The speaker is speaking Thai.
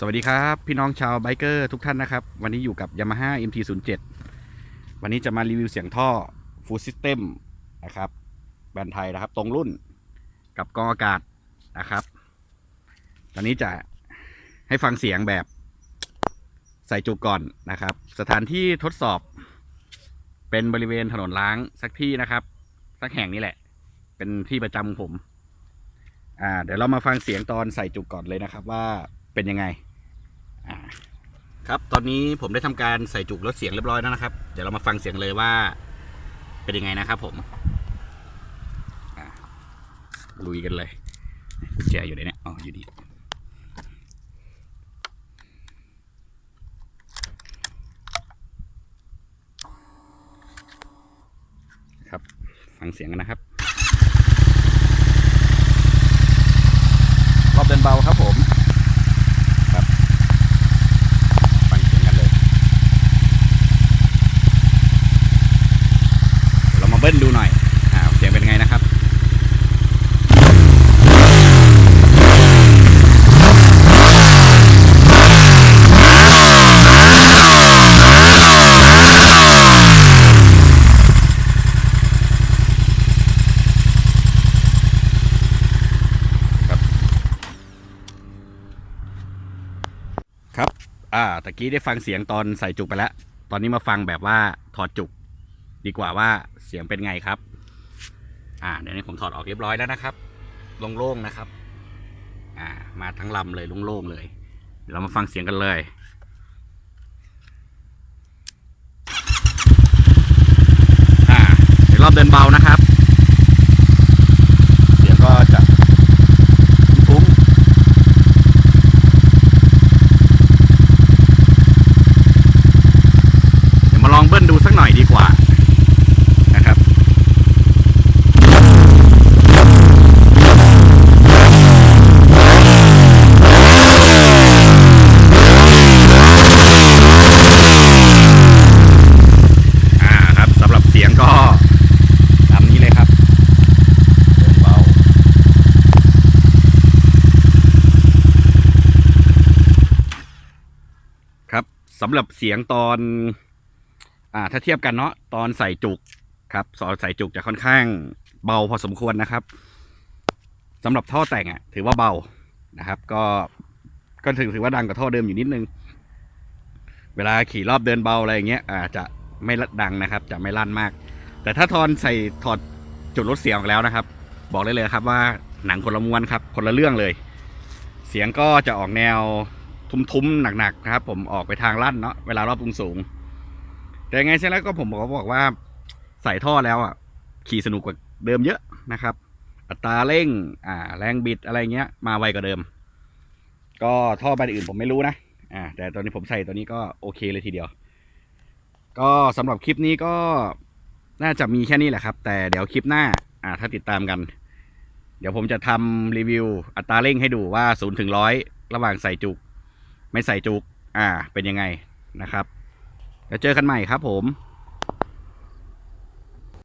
สวัสดีครับ พี่น้องชาวไบเกอร์ทุกท่านนะครับ วันนี้อยู่กับ Yamaha MT07 วันนี้จะมารีวิวเสียงท่อ Full System นะครับแบรนด์ไทยนะครับ ตรงรุ่นกับกองอากาศนะครับ ตอนนี้จะให้ฟังเสียงแบบใส่จุกก่อนนะครับ สถานที่ทดสอบ เป็นบริเวณถนนล้างสักที่นะครับ สักแห่งนี้แหละ เป็นที่ประจำผม อ่า เดี๋ยวเรามาฟังเสียงตอนใส่จุกก่อนเลยนะครับว่าเป็นยังไง ครับตอนนี้ผมได้ทำการใส่จุกลดเสียงเรียบร้อยแล้วนะครับ เดี๋ยวเรามาฟังเสียงเลยว่าเป็นยังไงนะครับผมอ่าลุยกันเลยกุญแจอยู่ไหนเนี่ยอ๋ออยู่ดีครับ ฟังเสียงกันนะครับรอบเดินเบาครับผม ครับ ฟังเสียงกันเลย เรามาเบิ้ลดูหน่อยอ่าเสียงเป็นไงนะครับครับ อ่า ตะกี้ได้ฟังเสียงตอนใส่จุกไปแล้ว ตอนนี้มาฟังแบบว่าถอดจุก ดีกว่าว่าเสียงเป็นไงครับ อ่าเดี๋ยวนี้ผมถอดออกเรียบร้อยแล้วนะครับโล่งๆนะครับ อ่า มาทั้งลำเลยโล่งๆเลยเดี๋ยวเรามาฟังเสียงกันเลยอ่าเดี๋ยวรอบเดินเบานะครับ เสียงก็จะทุ้มๆ เดี๋ยวมาลองเบิ้ลดูสักหน่อยดีกว่านะครับ อ่าครับสำหรับเสียงก็ตามนี้เลยครับเดินเบา ครับ สำหรับเสียงตอนอ่าถ้าเทียบกันเนาะตอนใส่จุกครับสอนใส่จุกจะค่อนข้างเบาพอสมควรนะครับสำหรับท่อแต่งอะ ถือว่าเบานะครับ ก็ก็ถือถือว่าดังกว่าท่อเดิมอยู่นิดนึง เวลาขี่รอบเดินเบาอะไรอย่างเงี้ยอาจจะไม่ดังนะครับ จะไม่ลั่นมาก แต่ถ้าทอนใส่ถอดจุดลดเสียงออกแล้วนะครับ บอกได้เลยครับว่าหนังคนละม้วนครับ คนละเรื่องเลย เสียงก็จะออกแนว ทุ้มๆหนักๆนะครับ ผมออกไปทางลั่นเนาะเวลารอบสูงๆแต่ยังไงเช่นแล้วก็ผมบอกบอกว่าใส่ท่อแล้วอะขี่สนุกกว่าเดิมเยอะนะครับ อัตราเร่ง อ่า แรงบิดอะไรเงี้ย มาไวกว่าเดิม ก็ท่อแบอื่นผมไม่รู้นะอ่า แต่ตอนนี้ผมใส่ตัวนี้ก็โอเคเลยทีเดียว ก็สำหรับคลิปนี้ก็น่าจะมีแค่นี้แหละครับ แต่เดี๋ยวคลิปหน้า อ่า ถ้าติดตามกัน เดี๋ยวผมจะทำรีวิว อัตราเร่งให้ดูว่า0ูนย์ถึงร้อยระหว่างใส่จุก ไม่ใส่จุก อ่า เป็นยังไงนะครับ แล้วเจอกันใหม่ครับผม